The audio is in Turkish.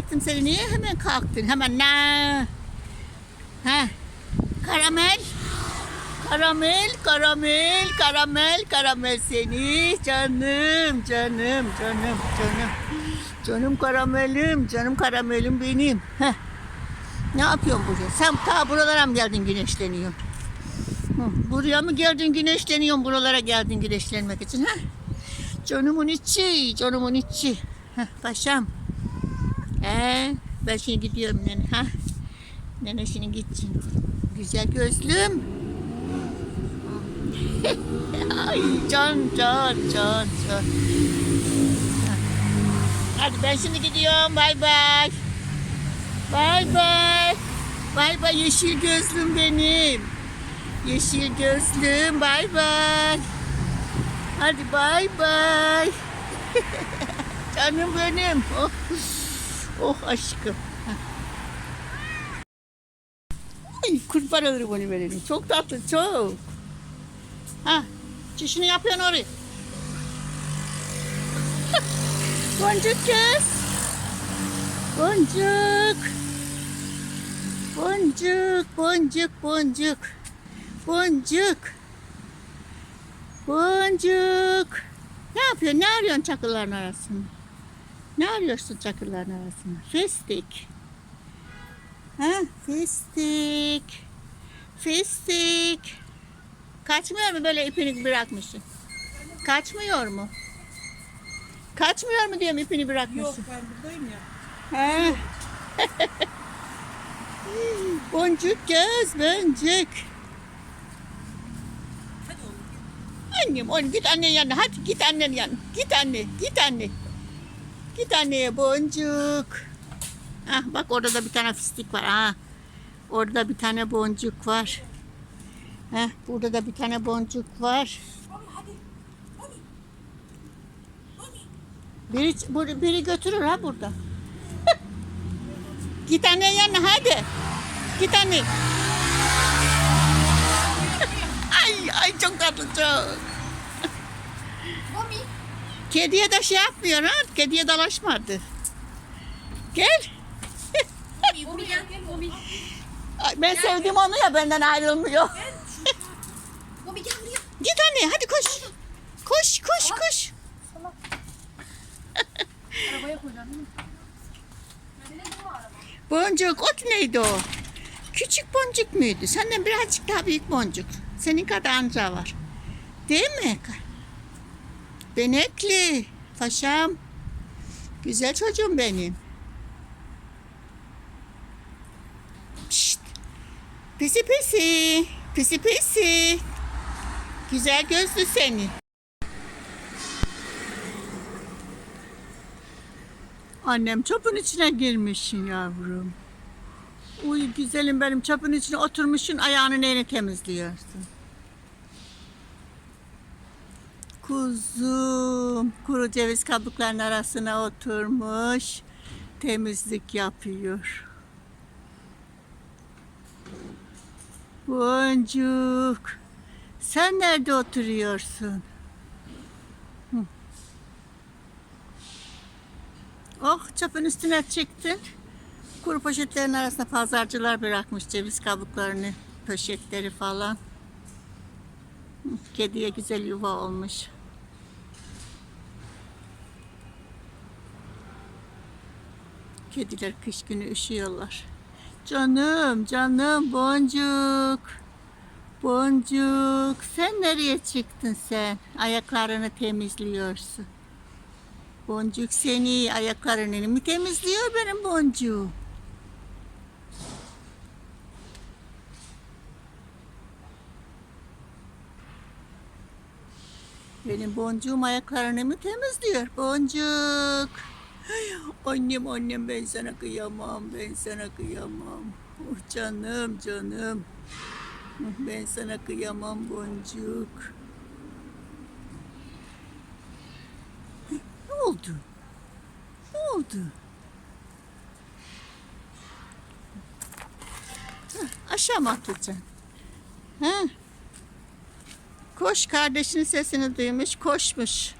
bekleyecektim seni. Niye hemen kalktın? Hemen ne? Ha? Karamel. Karamel, karamel, karamel, karamel seni. Canım, canım, canım, canım. Canım karamelim, canım karamelim benim. Heh. Ne yapıyorsun burada? Sen ta buralara mı geldin güneşleniyorsun? Buraya mı geldin güneşleniyorsun? Buralara geldin güneşlenmek için. Ha? Canımın içi, canımın içi. Heh, paşam. Ee, ben şimdi gidiyorum nene. Ha? Nene şimdi gitsin. Güzel gözlüm. Ay can can can can. Hadi ben şimdi gidiyorum. Bay bay. Bay bay. Bay bay yeşil gözlüm benim. Yeşil gözlüm. Bay bay. Hadi bay bay. Canım benim. Oh, oh aşkım. Ay kurban olurum onu verelim. Çok tatlı çok. Ha, çişini yapıyorsun oraya. Boncuk kız. Boncuk. Boncuk, boncuk, boncuk. Boncuk. Boncuk. Ne yapıyorsun? Ne arıyorsun çakılların arasında? Ne arıyorsun çakılların arasında? Fistik. Ha, fistik. Fistik. Kaçmıyor mu böyle ipini bırakmışsın? Kaçmıyor mu? Kaçmıyor mu diyorum ipini bırakmışsın? Yok ben buradayım ya. He. boncuk göz boncuk. Hadi oğlum. Annem oğlum git annenin yanına hadi git annenin yanına. Git anne git anne. Git anneye boncuk. Ah bak orada da bir tane fıstık var ha. Orada bir tane boncuk var. Heh, burada da bir tane boncuk var. Biri, biri götürür ha burada. Git annenin yanına hadi. Git anne. ay ay çok tatlı çok. Kediye de şey yapmıyor ha. Kediye dalaşmadı. Gel. Ben sevdim onu ya benden ayrılmıyor. Git anne hadi koş. Koş koş koş. Arabaya koyacağım. Boncuk ot neydi o? Küçük boncuk muydu? Senden birazcık daha büyük boncuk. Senin kadar anca var. Değil mi? Benekli. Paşam. Güzel çocuğum benim. Pişt. Pisi pisi. Pisi pisi. Güzel gözlü seni. Annem çöpün içine girmişsin yavrum. Uy güzelim benim çöpün içine oturmuşsun ayağını neyini temizliyorsun. Kuzum kuru ceviz kabuklarının arasına oturmuş temizlik yapıyor. Boncuk sen nerede oturuyorsun? Oh çöpün üstüne çıktın. Kuru poşetlerin arasına pazarcılar bırakmış ceviz kabuklarını, poşetleri falan. Hı, Kediye güzel yuva olmuş. Kediler kış günü üşüyorlar. Canım, canım, boncuk. Boncuk, sen nereye çıktın sen? Ayaklarını temizliyorsun. Boncuk seni ayaklarını mı temizliyor benim boncuğum? Benim boncuğum ayaklarını mı temizliyor? Boncuk. Annem annem ben sana kıyamam. Ben sana kıyamam. Oh canım canım. Oh, Ben sana kıyamam boncuk. Ne oldu? Ne oldu? Heh, aşağı mı atacaksın? Ha? Koş kardeşinin sesini duymuş, koşmuş.